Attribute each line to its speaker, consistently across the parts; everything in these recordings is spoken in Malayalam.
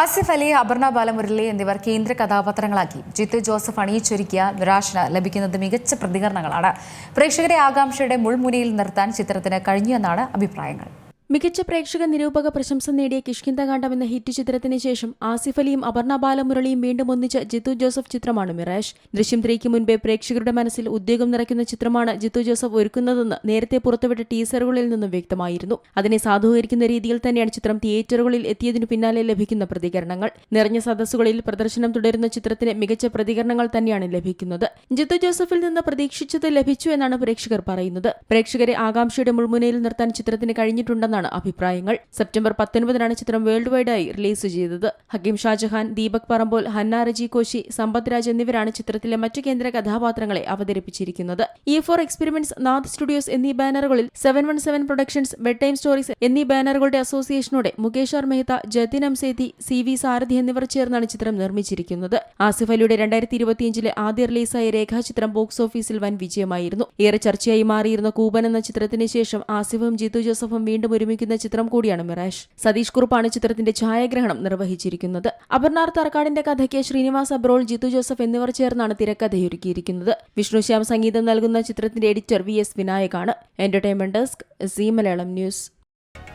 Speaker 1: ആസിഫ് അലി അപർണ ബാലമുരളി എന്നിവർ കേന്ദ്ര കഥാപാത്രങ്ങളാക്കി. ജിത്തു ജോസഫ് അണിയിച്ചൊരുക്കിയ നിരാശന ലഭിക്കുന്നത് മികച്ച പ്രതികരണങ്ങളാണ്. പ്രേക്ഷകരെ ആകാംക്ഷയുടെ മുൾമുനയിൽ നിർത്താൻ ചിത്രത്തിന് കഴിഞ്ഞുവെന്നാണ് അഭിപ്രായങ്ങൾ.
Speaker 2: മികച്ച പ്രേക്ഷക നിരൂപക പ്രശംസ നേടിയ കിഷ്കിന്തകാണ്ഡം എന്ന ഹിറ്റ് ചിത്രത്തിന് ശേഷം ആസിഫ് അലിയും അപർണ ബാലമുരളിയും വീണ്ടും ഒന്നിച്ച ജിത്തു ജോസഫ് ചിത്രമാണ് മിറാഷ്. ദൃശ്യം ത്രീക്ക് മുൻപേ പ്രേക്ഷകരുടെ മനസ്സിൽ ഉദ്യോഗം നിറയ്ക്കുന്ന ചിത്രമാണ് ജിത്തു ജോസഫ് ഒരുക്കുന്നതെന്ന് നേരത്തെ പുറത്തുവിട്ട ടീസറുകളിൽ നിന്നും വ്യക്തമായിരുന്നു. അതിനെ സാധൂകരിക്കുന്ന രീതിയിൽ തന്നെയാണ് ചിത്രം തിയേറ്ററുകളിൽ എത്തിയതിനു പിന്നാലെ ലഭിക്കുന്ന പ്രതികരണങ്ങൾ. നിറഞ്ഞ സദസ്സുകളിൽ പ്രദർശനം തുടരുന്ന ചിത്രത്തിന് മികച്ച പ്രതികരണങ്ങൾ തന്നെയാണ് ലഭിക്കുന്നത്. ജിത്തു ജോസഫിൽ നിന്ന് പ്രതീക്ഷിച്ചത് ലഭിച്ചു എന്നാണ് പ്രേക്ഷകർ പറയുന്നത്. പ്രേക്ഷകരെ ആകാംക്ഷയുടെ മുൾമുനയിൽ നിർത്താൻ ചിത്രത്തിന് കഴിഞ്ഞിട്ടുണ്ടെന്നാണ് അഭിപ്രായങ്ങൾ. സെപ്റ്റംബർ പത്തൊൻപതിനാണ് ചിത്രം വേൾഡ് വൈഡായി റിലീസ് ചെയ്തത്. ഹക്കീം ഷാജഹാൻ ദീപക് പറമ്പോൽ ഹന്ന റജി കോശി സമ്പത്ത് രാജ് എന്നിവരാണ് ചിത്രത്തിലെ മറ്റു കേന്ദ്ര കഥാപാത്രങ്ങളെ അവതരിപ്പിച്ചിരിക്കുന്നത്. E four experiments Nath studios എന്നീ ബാനറുകളിൽ seven one seven productions bed time stories എന്നീ ബാനറുകളുടെ അസോസിയേഷനോടെ Mukesh R Mehta Jatin Amsethi C V Sarathi എന്നിവർ ചേർന്നാണ് ചിത്രം നിർമ്മിച്ചിരിക്കുന്നത്. ആസിഫ് അലിയുടെ രണ്ടായിരത്തി ഇരുപത്തിയഞ്ചിലെ ആദ്യ റിലീസായ രേഖാചിത്രം ബോക്സ് ഓഫീസിൽ വൻ വിജയമായിരുന്നു. ഏറെ ചർച്ചയായി മാറിയിരുന്ന കൂപൻ എന്ന ചിത്രത്തിന് ശേഷം ആസിഫും ജിത്തു ജോസഫും വീണ്ടും ഒരുമിക്കുന്ന ചിത്രം കൂടിയാണ് മിറാഷ്. സതീഷ് കുറുപ്പാണ് ചിത്രത്തിന്റെ ഛായാഗ്രഹണം നിർവഹിച്ചിരിക്കുന്നത്. അപർണാർ തറക്കാടിന്റെ കഥയ്ക്ക് ശ്രീനിവാസ് അബ്രോൾ ജിത്തു ജോസഫ് എന്നിവർ ചേർന്നാണ് തിരക്കഥയൊരുക്കിയിരിക്കുന്നത്. വിഷ്ണുശ്യാം സംഗീതം നൽകുന്ന ചിത്രത്തിന്റെ editor V S വിനായകാണ്. Entertainment desk Zee Malayalam news.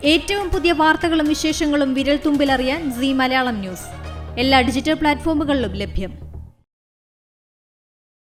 Speaker 3: ഏറ്റവും പുതിയ വാർത്തകളും വിശേഷങ്ങളും വിരൽ തുമ്പിലറിയാൻ സി മലയാളം ന്യൂസ്. എല്ലാ ഡിജിറ്റൽ പ്ലാറ്റ്ഫോമുകളിലും ലഭ്യം.